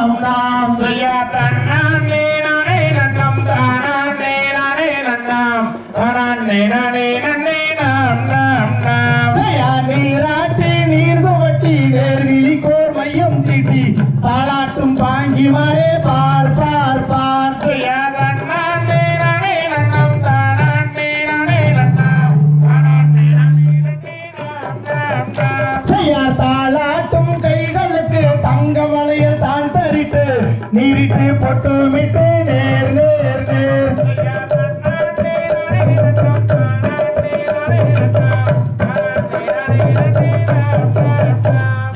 தாம் ஜெய தன்னே நானே நன்னம் தானே நானே நன்னாம் தானே நானே நன்னே நாம் நாம் நாம் ஜெய நீராட்டி நீர் துவட்டி நேர்விழி கோர் மையம் திட்டி தாளாட்டும் பாங்கி மாறே நீரிட்டு பொட்டுமிட்டு நேர் நேர் நேர்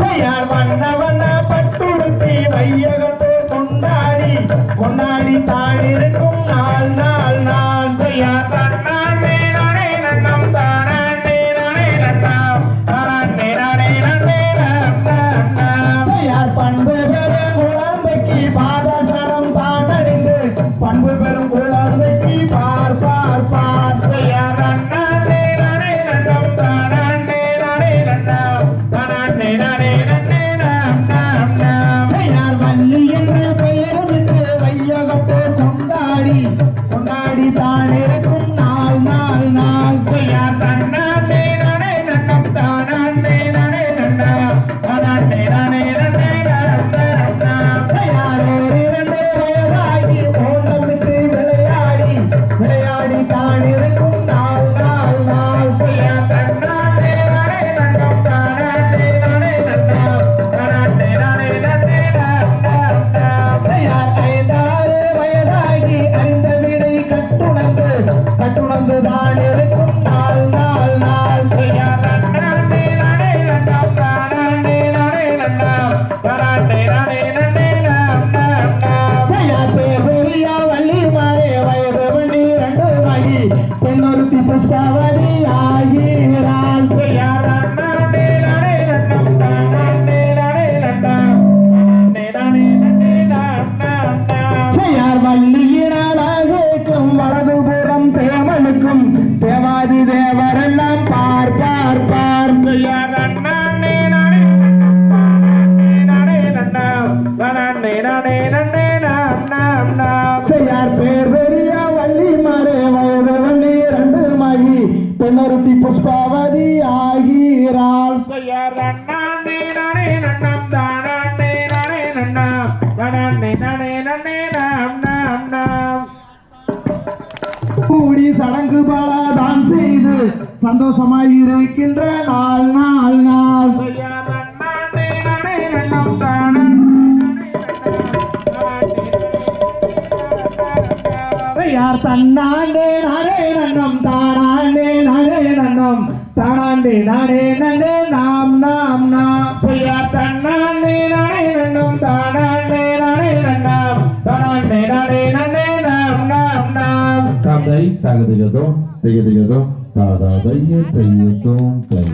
செய்யார் வண்ண வண்ண பட்டுடுத்தி வையகத்து கொண்டாடி கொண்டாடி தாழிருக்கும் நாள் நாள் நான் செய்யார் வண்ண now. Pascava புஷ்பவதி ஆகிறாள் கூடி சடங்கு பல தான் செய்து சந்தோஷமாய் இருக்கின்ற நாள் நாள் நாள். யார் தன்னாண்டே நாடே நன்னம் தானாண்டே. தானாண்டே நானே நன்னே நாம் நாம் நாம். பொய்யா தன்னாண்டே நானே நன்னும் தானாண்டே நானே நன்னாம் தானாண்டே நானே நன்னே நாம் நாம் நாம். தாதை தகுதியதோ திகதியதோ தாதாதைய தையத்தோம் தை